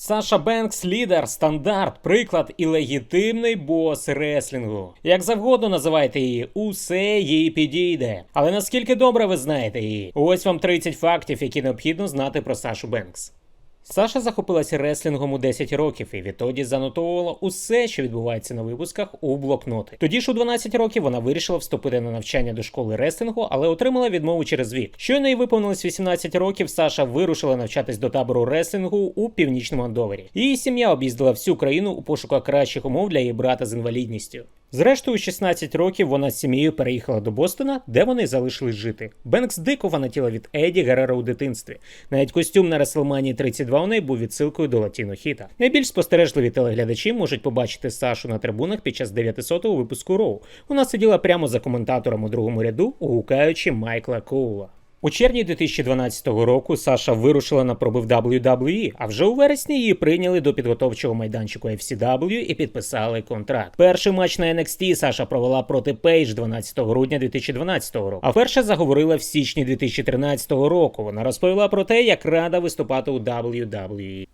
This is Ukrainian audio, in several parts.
Саша Бенкс лідер, стандарт, приклад і легітимний бос реслінгу. Як завгодно називайте її, усе їй підійде. Але наскільки добре ви знаєте її? Ось вам 30 фактів, які необхідно знати про Сашу Бенкс. Саша захопилася реслінгом у 10 років і відтоді занотовувала усе, що відбувається на випусках, у блокноти. Тоді ж у 12 років вона вирішила вступити на навчання до школи реслінгу, але отримала відмову через вік. Щойно їй виповнилось 18 років. Саша вирушила навчатись до табору реслінгу у північному Андовері. Її сім'я об'їздила всю країну у пошуках кращих умов для її брата з інвалідністю. Зрештою, у 16 років вона з сім'єю переїхала до Бостона, де вони залишились жити. Бенкс дико фанатіла від Еді Герера у дитинстві. Навіть костюм на Реслманії 32 у неї був відсилкою до Латіно Хіта. Найбільш спостережливі телеглядачі можуть побачити Сашу на трибунах під час 900-го випуску Роу. Вона сиділа прямо за коментатором у другому ряду, гукаючи Майкла Коула. У червні 2012 року Саша вирушила на проби в WWE, а вже у вересні її прийняли до підготовчого майданчику FCW і підписали контракт. Перший матч на NXT Саша провела проти Пейдж 12 грудня 2012 року. А вперше заговорила в січні 2013 року. Вона розповіла про те, як рада виступати у WWE.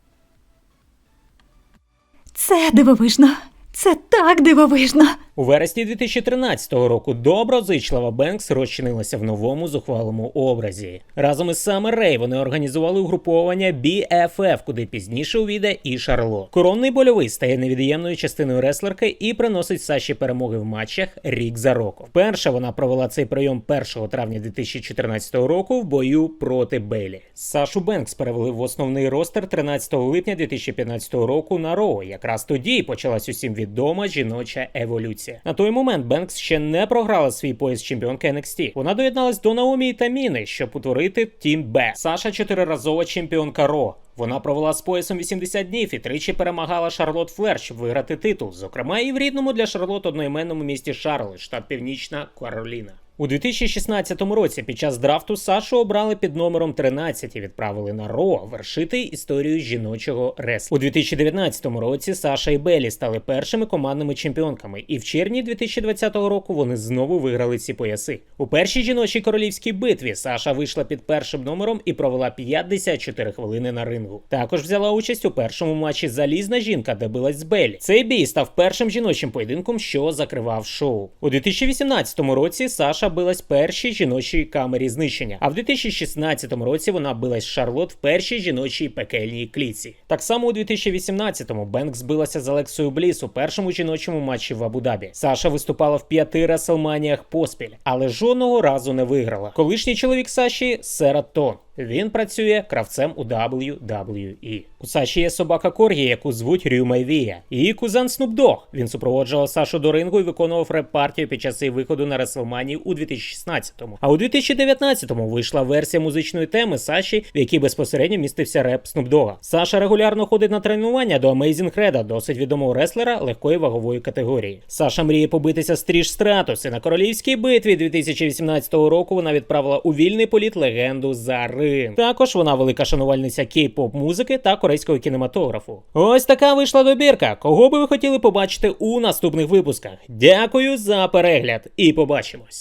Це дивовижно. Це так дивовижно. У вересні 2013 року доброзичлива Бенкс розчинилася в новому зухвалому образі. Разом із Summer Рей вони організували угруповання BFF, куди пізніше увійде і Шарлот. Коронний больовий стає невід'ємною частиною реслерки і приносить Саші перемоги в матчах рік за роком. Перша вона провела цей прийом 1 травня 2014 року в бою проти Бейлі. Сашу Бенкс перевели в основний ростер 13 липня 2015 року на Роу. Якраз тоді почалась усім відома жіноча еволюція. На той момент Бенкс ще не програла свій пояс чемпіонки NXT. Вона доєдналась до Наомі та Міни, щоб утворити Тім Б. Саша чотириразова чемпіонка Ро. Вона провела з поясом 80 днів і тричі перемагала Шарлот Флер, щоб виграти титул, зокрема і в рідному для Шарлот одноіменному місті Шарлот, штат Північна Кароліна. У 2016 році під час драфту Сашу обрали під номером 13 і відправили на Ро вершити історію жіночого реслінгу. У 2019 році Саша і Белі стали першими командними чемпіонками, і в червні 2020 року вони знову виграли ці пояси. У першій жіночій королівській битві Саша вийшла під першим номером і провела 54 хвилини на рингу. Також взяла участь у першому матчі Залізна жінка, де билась з Белі. Цей бій став першим жіночим поєдинком, що закривав шоу. У 2018 році Саша билась в першій жіночій камері знищення. А в 2016 році вона билась Шарлот в першій жіночій пекельній кліці. Так само у 2018-му Бенкс билася з Алексою Бліс у першому жіночому матчі в Абу-Дабі. Саша виступала в п'яти Реселманіях поспіль, але жодного разу не виграла. Колишній чоловік Саші Сера Тон. Він працює кравцем у WWE. У Саші є собака Коргі, яку звуть Рю Майвія. Її кузен Dogg. Він супроводжував Сашу до рингу і виконував реп-партію під час її виходу на Реслманії у 2016-му. А у 2019-му вийшла версія музичної теми Саші, в якій безпосередньо містився реп Dogg. Саша регулярно ходить на тренування до Amazing Red, досить відомого реслера легкої вагової категорії. Саша мріє побитися з Тріш Стратус, і на королівській битві 2018 року вона відправила у вільний політ легенду за ринг. Також вона велика шанувальниця кей-поп музики та корейського кінематографу. Ось така вийшла добірка. Кого би ви хотіли побачити у наступних випусках? Дякую за перегляд і побачимось.